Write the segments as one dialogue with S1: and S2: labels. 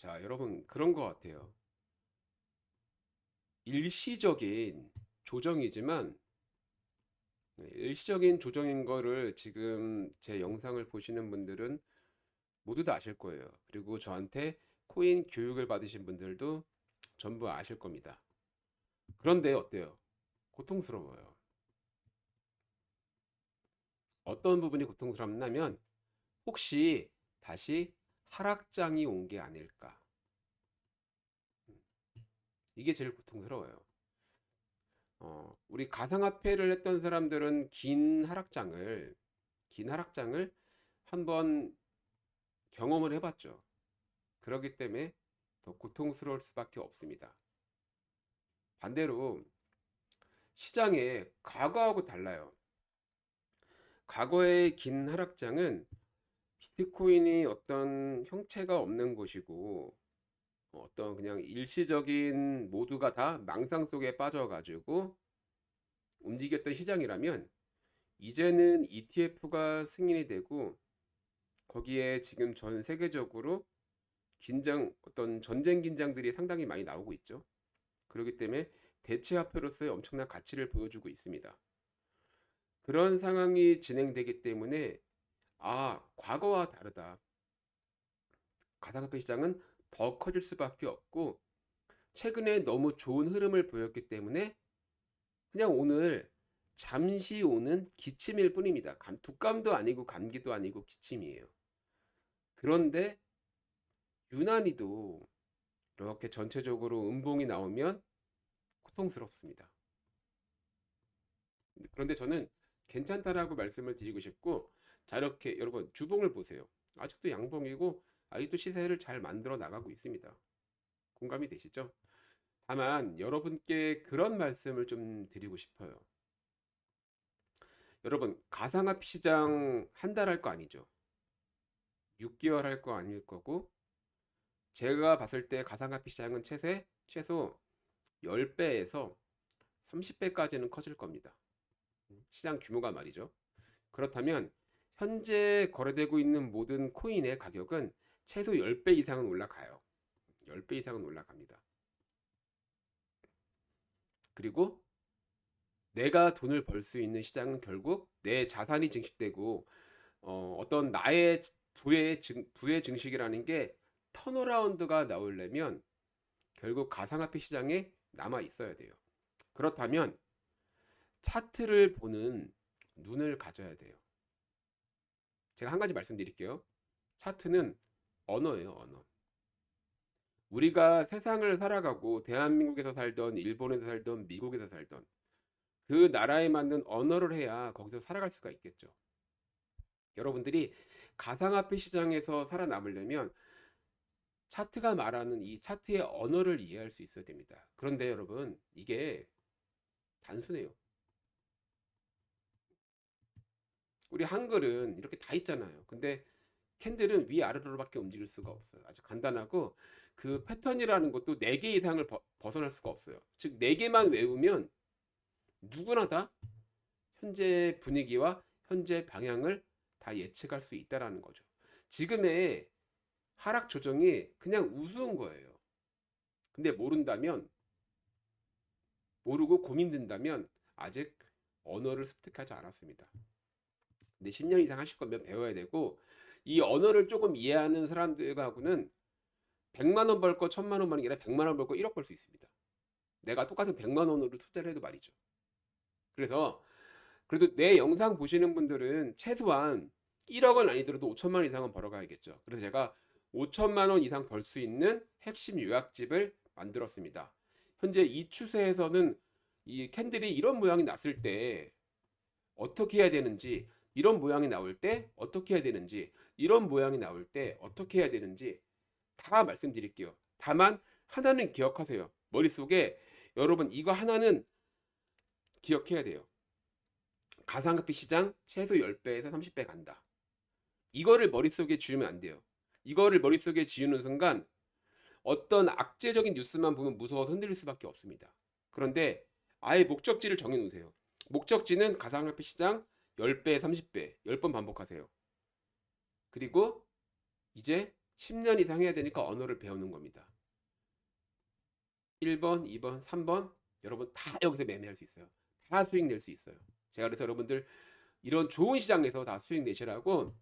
S1: 자, 여러분 그런 것 같아요. 일시적인 조정이지만 네, 일시적인 조정인 거를 지금 제 영상을 보시는 분들은 모두 다 아실 거예요. 그리고 저한테 코인 교육을 받으신 분들도 전부 아실 겁니다. 그런데 어때요? 고통스러워요. 어떤 부분이 고통스럽냐면 혹시 다시 하락장이 온 게 아닐까? 음, 이게 제일 고통스러워요. 어, 우리 가상화폐를 했던 사람들은 긴 하락장을 긴 하락장을 한번 경험을 해봤죠. 그렇기 때문에 더 고통스러울 수밖에 없습니다. 반대로 시장에 과거하고 달라요. 과거의 긴 하락장은 비트코인이 어떤 형체가 없는 곳이고 어떤 그냥 일시적인 모두가 다 망상 속에 빠져가지고 움직였던 시장이라면 이제는 ETF가 승인이 되고 거기에 지금 전 세계적으로 긴장 어떤 전쟁 긴장들이 상당히 많이 나오고 있죠. 그렇기 때문에 대체 화폐로서의 엄청난 가치를 보여주고 있습니다. 그런 상황이 진행되기 때문에 아, 과거와 다르다. 가상화폐 시장은 더 커질 수밖에 없고 최근에 너무 좋은 흐름을 보였기 때문에 그냥 오늘 잠시 오는 기침일 뿐입니다. 감, 독감도 아니고 감기도 아니고 기침이에요. 그런데 유난히도 이렇게 전체적으로 음봉이 나오면 고통스럽습니다. 그런데 저는 괜찮다라고 말씀을 드리고 싶고 자 이렇게 여러분 주봉을 보세요. 아직도 양봉이고 아직도 시세를 잘 만들어 나가고 있습니다. 공감이 되시죠? 다만 여러분께 그런 말씀을 좀 드리고 싶어요. 여러분 가상화폐 시장 한 달 할 거 아니죠? 6개월 할 거 아닐 거고 제가 봤을 때 가상화폐 시장은 최세 최소 10배에서 30배까지는 커질 겁니다. 시장 규모가 말이죠. 그렇다면 현재 거래되고 있는 모든 코인의 가격은 최소 10배 이상은 올라가요. 10배 이상은 올라갑니다. 그리고 내가 돈을 벌 수 있는 시장은 결국 내 자산이 증식되고 어, 어떤 나의 부의 증, 부의 증식이라는 게 턴어라운드가 나오려면 결국 가상화폐 시장에 남아 있어야 돼요. 그렇다면 차트를 보는 눈을 가져야 돼요. 제가 한 가지 말씀드릴게요. 차트는 언어예요, 언어. 우리가 세상을 살아가고 대한민국에서 살던 일본에서 살던 미국에서 살던 그 나라에 맞는 언어를 해야 거기서 살아갈 수가 있겠죠. 여러분들이 가상화폐 시장에서 살아남으려면 차트가 말하는 이 차트의 언어를 이해할 수 있어야 됩니다. 그런데 여러분, 이게 단순해요. 우리 한글은 이렇게 다 있잖아요. 근데 캔들은 위아래로밖에 움직일 수가 없어요. 아주 간단하고 그 패턴이라는 것도 4개 이상을 버, 벗어날 수가 없어요. 즉 4개만 외우면 누구나 다 현재 분위기와 현재 방향을 다 예측할 수 있다라는 거죠. 지금의 하락 조정이 그냥 우스운 거예요. 근데 모른다면 모르고 고민된다면 아직 언어를 습득하지 않았습니다. 근데 10년 이상 하실 거면 배워야 되고 이 언어를 조금 이해하는 사람들하고는 100만 원 벌 거 1000만 원만이 아니라 100만 원 벌 거 1억 벌 수 있습니다. 내가 똑같은 100만 원으로 투자를 해도 말이죠. 그래서 그래도 내 영상 보시는 분들은 최소한 1억은 아니더라도 5천만 원 이상은 벌어가야겠죠. 그래서 제가 5천만 원 이상 벌 수 있는 핵심 요약집을 만들었습니다. 현재 이 추세에서는 이 캔들이 이런 모양이 났을 때 어떻게 해야 되는지 이런 모양이 나올 때 어떻게 해야 되는지 이런 모양이 나올 때 어떻게 해야 되는지 다 말씀드릴게요. 다만 하나는 기억하세요. 머릿속에 여러분 이거 하나는 기억해야 돼요. 가상화폐 시장 최소 10배에서 30배 간다. 이거를 머릿속에 지우면 안 돼요. 이거를 머릿속에 지우는 순간 어떤 악재적인 뉴스만 보면 무서워서 흔들릴 수밖에 없습니다. 그런데 아예 목적지를 정해 놓으세요. 목적지는 가상화폐 시장 10배, 30배, 10번 반복하세요. 그리고 이제 10년 이상 해야 되니까 언어를 배우는 겁니다. 1번, 2번, 3번 여러분 다 여기서 매매할 수 있어요. 다 수익 낼 수 있어요. 제가 그래서 여러분들 이런 좋은 시장에서 다 수익 내시라고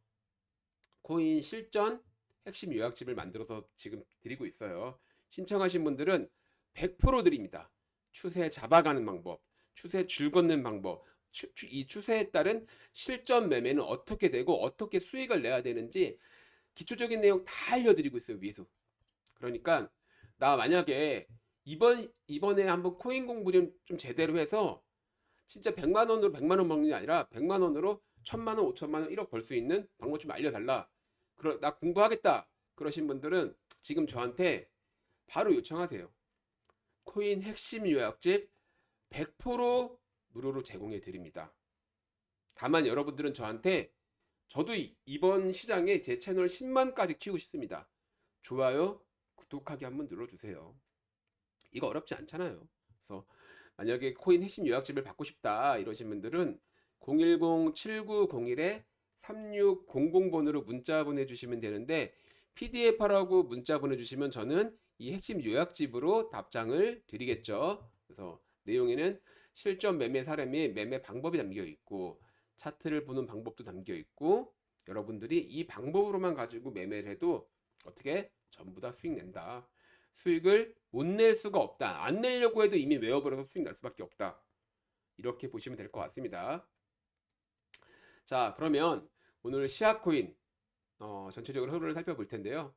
S1: 코인 실전 핵심 요약집을 만들어서 지금 드리고 있어요. 신청하신 분들은 100% 드립니다. 추세 잡아가는 방법, 추세 줄 걷는 방법, 이 추세에 따른 실전 매매는 어떻게 되고 어떻게 수익을 내야 되는지 기초적인 내용 다 알려드리고 있어요 위에서. 그러니까 나 만약에 이번 이번에 한번 코인 공부 좀, 좀 제대로 해서 진짜 100만 원으로 100만 원 먹는 게 아니라 100만 원으로 1000만 원, 5천만 원, 1억 벌 수 있는 방법 좀 알려달라. 그러, 나 공부하겠다. 그러신 분들은 지금 저한테 바로 요청하세요. 코인 핵심 요약집 100% 무료로 제공해 드립니다. 다만 여러분들은 저한테 저도 이- 이번 시장에 제 채널 10만까지 키우고 싶습니다. 좋아요, 구독하기 한번 눌러주세요. 이거 어렵지 않잖아요. 그래서 만약에 코인 핵심 요약집을 받고 싶다 이러신 분들은 010-7901-3600 번으로 문자 보내주시면 되는데 PDF하라고 문자 보내주시면 저는 이 핵심 요약집으로 답장을 드리겠죠. 그래서 내용에는 실전 매매 사례 및 매매 방법이 담겨 있고 차트를 보는 방법도 담겨 있고 여러분들이 이 방법으로만 가지고 매매를 해도 어떻게 전부 다 수익 낸다. 수익을 못 낼 수가 없다. 안 내려고 해도 이미 외워버려서 수익 날 수밖에 없다. 이렇게 보시면 될 것 같습니다. 자, 그러면 오늘 시아코인 어, 전체적으로 흐름을 살펴볼 텐데요.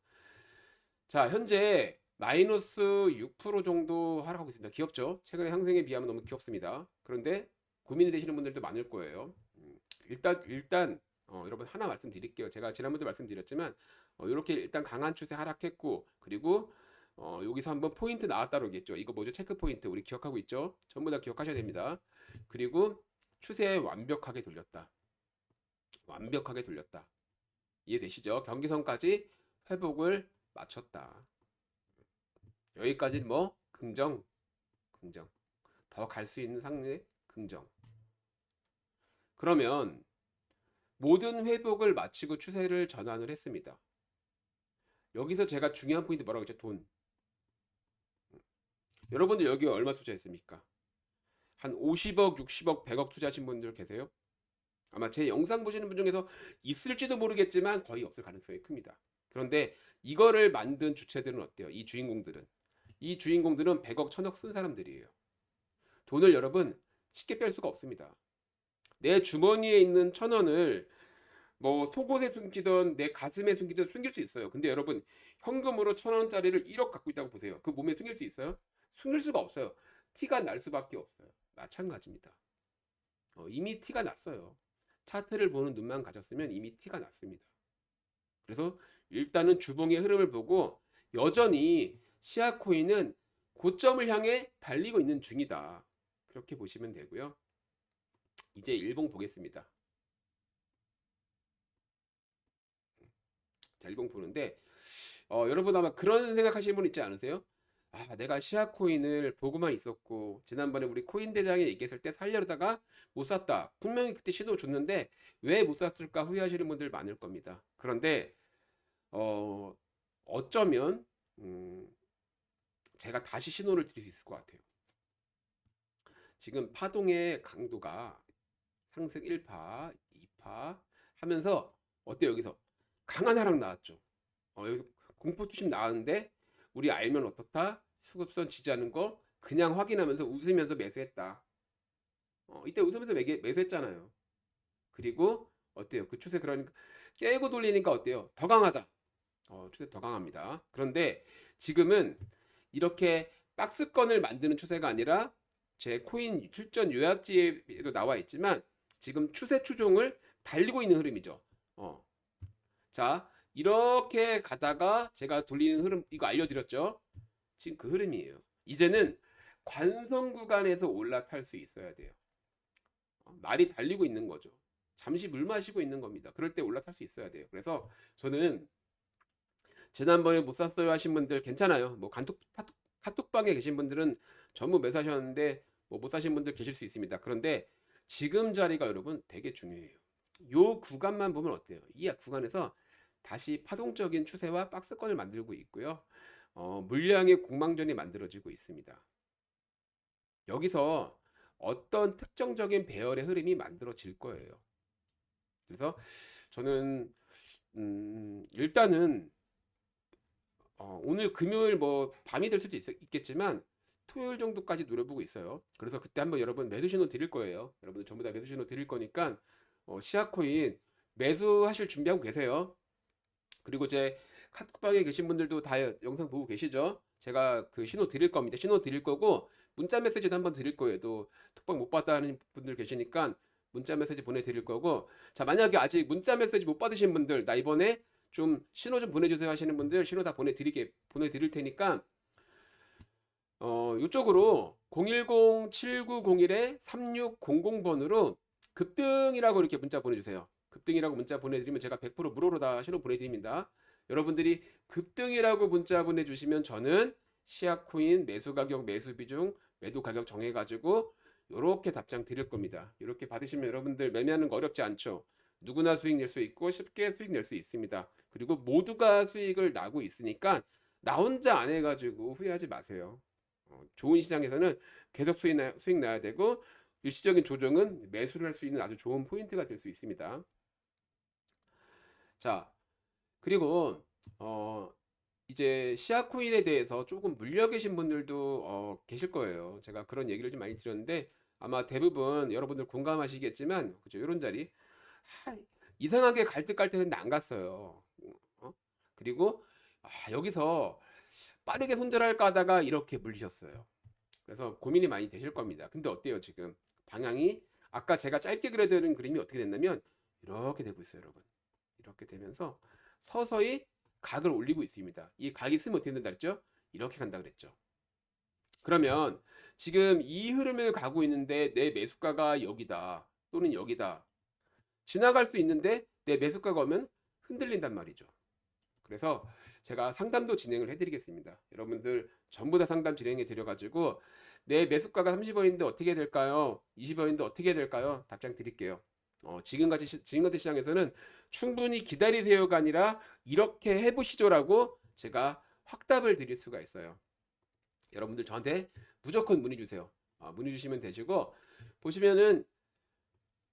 S1: 자, 현재 마이너스 6% 정도 하락하고 있습니다. 귀엽죠? 최근의 상승에 비하면 너무 귀엽습니다. 그런데 고민이 되시는 분들도 많을 거예요. 음, 일단 일단 어, 여러분 하나 말씀드릴게요. 제가 지난번도 말씀드렸지만 어, 이렇게 일단 강한 추세 하락했고 그리고 어, 여기서 한번 포인트 나왔다 그러겠죠. 이거 뭐죠? 체크 포인트 우리 기억하고 있죠? 전부 다 기억하셔야 됩니다. 그리고 추세 완벽하게 돌렸다. 완벽하게 돌렸다. 이해되시죠? 경기선까지 회복을 마쳤다. 여기까지는 뭐 긍정, 긍정. 더 갈 수 있는 상황의 긍정. 그러면 모든 회복을 마치고 추세를 전환을 했습니다. 여기서 제가 중요한 포인트 뭐라고 했죠? 돈. 여러분들 여기 얼마 투자했습니까? 한 50억, 60억, 100억 투자하신 분들 계세요? 아마 제 영상 보시는 분 중에서 있을지도 모르겠지만 거의 없을 가능성이 큽니다. 그런데 이거를 만든 주체들은 어때요? 이 주인공들은. 이 주인공들은 100억, 1000억 쓴 사람들이에요. 돈을 여러분 쉽게 뺄 수가 없습니다. 내 주머니에 있는 천 원을 뭐 속옷에 숨기던 내 가슴에 숨기던 숨길 수 있어요. 근데 여러분 현금으로 천 원짜리를 1억 갖고 있다고 보세요. 그 몸에 숨길 수 있어요? 숨길 수가 없어요. 티가 날 수밖에 없어요. 마찬가지입니다. 어, 이미 티가 났어요. 차트를 보는 눈만 가졌으면 이미 티가 났습니다. 그래서 일단은 주봉의 흐름을 보고 여전히 시아코인은 고점을 향해 달리고 있는 중이다. 그렇게 보시면 되고요. 이제 일봉 보겠습니다. 자, 일봉 보는데 어, 여러분 아마 그런 생각하시는 분 있지 않으세요? 아, 내가 시아코인을 보고만 있었고 지난번에 우리 코인 대장에 얘기했을 때 살려다가 못 샀다. 분명히 그때 신호 줬는데 왜 못 샀을까 후회하시는 분들 많을 겁니다. 그런데 어, 어쩌면 음, 제가 다시 신호를 드릴 수 있을 것 같아요. 지금 파동의 강도가 상승 1파, 2파 하면서 어때요 여기서 강한 하락 나왔죠. 어, 여기서 공포 투심 나왔는데 우리 알면 어떻다? 수급선 지지하는 거 그냥 확인하면서 웃으면서 매수했다. 어, 이때 웃으면서 매개, 매수했잖아요. 그리고 어때요? 그 추세 그러니까 깨고 돌리니까 어때요? 더 강하다. 어, 추세 더 강합니다. 그런데 지금은 이렇게 박스권을 만드는 추세가 아니라 제 코인 실전 요약지에도 나와 있지만 지금 추세 추종을 달리고 있는 흐름이죠. 어. 자, 이렇게 가다가 제가 돌리는 흐름 이거 알려드렸죠. 지금 그 흐름이에요. 이제는 관성 구간에서 올라탈 수 있어야 돼요. 어, 말이 달리고 있는 거죠. 잠시 물 마시고 있는 겁니다. 그럴 때 올라탈 수 있어야 돼요. 그래서 저는 지난번에 못 샀어요 하신 분들 괜찮아요. 뭐 간톡 카톡, 카톡방에 계신 분들은 전부 매수하셨는데 뭐 못 사신 분들 계실 수 있습니다. 그런데 지금 자리가 여러분 되게 중요해요. 요 구간만 보면 어때요? 이 구간에서 다시 파동적인 추세와 박스권을 만들고 있고요. 어, 물량의 공방전이 만들어지고 있습니다. 여기서 어떤 특정적인 배열의 흐름이 만들어질 거예요. 그래서 저는 음, 일단은 어, 오늘 금요일 뭐 밤이 될 수도 있, 있겠지만 토요일 정도까지 노려보고 있어요. 그래서 그때 한번 여러분 매수 신호 드릴 거예요. 여러분들 전부 다 매수 신호 드릴 거니까 어, 시아코인 매수하실 준비하고 계세요. 그리고 제 카톡방에 계신 분들도 다 영상 보고 계시죠? 제가 그 신호 드릴 겁니다. 신호 드릴 거고 문자 메시지도 한번 드릴 거예요. 또 톡방 못 받다는 분들 계시니까 문자 메시지 보내드릴 거고 자 만약에 아직 문자 메시지 못 받으신 분들 나 이번에 좀 신호 좀 보내주세요 하시는 분들 신호 다 보내드리게 보내드릴 테니까 어 이쪽으로 010-7901-3600번으로 급등이라고 이렇게 문자 보내주세요. 급등이라고 문자 보내드리면 제가 100% 무료로 다 신호 보내드립니다. 여러분들이 급등이라고 문자 보내주시면 저는 시아코인 매수 가격, 매수 비중, 매도 가격 정해가지고 이렇게 답장 드릴 겁니다. 이렇게 받으시면 여러분들 매매하는 거 어렵지 않죠. 누구나 수익 낼 수 있고 쉽게 수익 낼 수 있습니다. 그리고 모두가 수익을 나고 있으니까 나 혼자 안 해가지고 후회하지 마세요. 어, 좋은 시장에서는 계속 수익, 나, 수익 나야 되고 일시적인 조정은 매수를 할 수 있는 아주 좋은 포인트가 될 수 있습니다. 자, 그리고 어, 이제 시아코인에 대해서 조금 물려 계신 분들도 어, 계실 거예요. 제가 그런 얘기를 좀 많이 드렸는데 아마 대부분 여러분들 공감하시겠지만 그죠? 이런 자리 하, 이상하게 갈 듯 갈 듯 했는데 안 갔어요. 어? 그리고 아, 여기서 빠르게 손절할까 하다가 이렇게 물리셨어요. 그래서 고민이 많이 되실 겁니다. 근데 어때요, 지금? 방향이 아까 제가 짧게 그려드린 그림이 어떻게 됐냐면 이렇게 되고 있어요, 여러분. 이렇게 되면서 서서히 각을 올리고 있습니다. 이 각이 쓰면 어떻게 된다 그랬죠? 이렇게 간다 그랬죠. 그러면 지금 이 흐름을 가고 있는데 내 매수가가 여기다 또는 여기다 지나갈 수 있는데 내 매수가가 오면 흔들린단 말이죠. 그래서 제가 상담도 진행을 해드리겠습니다. 여러분들 전부 다 상담 진행해 드려가지고 내 매수가가 30원인데 어떻게 될까요? 20원인데 어떻게 될까요? 답장 드릴게요. 어, 지금같이 시, 지금 같은 시장에서는 충분히 기다리세요가 아니라 이렇게 해보시죠라고 제가 확답을 드릴 수가 있어요. 여러분들 저한테 무조건 문의 주세요. 어, 문의 주시면 되시고 보시면은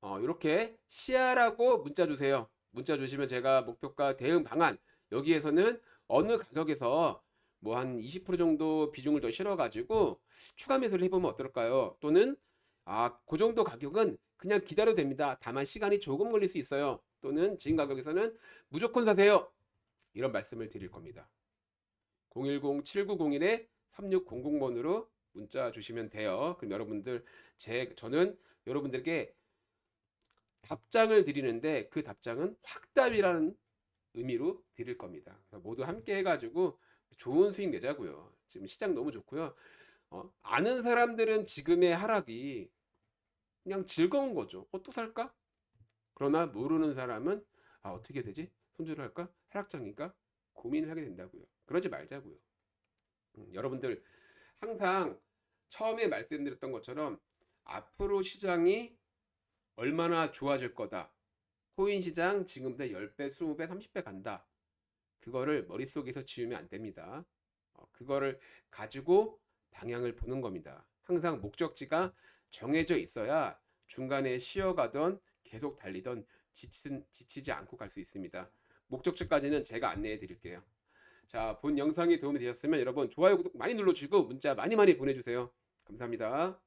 S1: 어, 이렇게 시야라고 문자 주세요. 문자 주시면 제가 목표가 대응 방안 여기에서는 어느 가격에서 뭐 한 20% 정도 비중을 더 실어가지고 추가 매수를 해보면 어떨까요? 또는 아, 그 정도 가격은 그냥 기다려도 됩니다. 다만 시간이 조금 걸릴 수 있어요. 또는 지금 가격에서는 무조건 사세요. 이런 말씀을 드릴 겁니다. 010-7901-3600번으로 문자 주시면 돼요. 그럼 여러분들 제 저는 여러분들께 답장을 드리는데 그 답장은 확답이라는 의미로 드릴 겁니다. 모두 함께 해가지고 좋은 수익 내자고요. 지금 시장 너무 좋고요. 어, 아는 사람들은 지금의 하락이 그냥 즐거운 거죠. 어, 또 살까? 그러나 모르는 사람은 아, 어떻게 되지? 손절을 할까? 하락장인가? 고민을 하게 된다고요. 그러지 말자고요. 음, 여러분들 항상 처음에 말씀드렸던 것처럼 앞으로 시장이 얼마나 좋아질 거다. 코인 시장 지금보다 10배, 20배, 30배 간다. 그거를 머릿속에서 지우면 안 됩니다. 어, 그거를 가지고 방향을 보는 겁니다. 항상 목적지가 정해져 있어야 중간에 쉬어가던 계속 달리던 지친, 지치지 않고 갈 수 있습니다. 목적지까지는 제가 안내해 드릴게요. 자, 본 영상이 도움이 되셨으면 여러분 좋아요, 구독 많이 눌러주시고 문자 많이 많이 보내주세요. 감사합니다.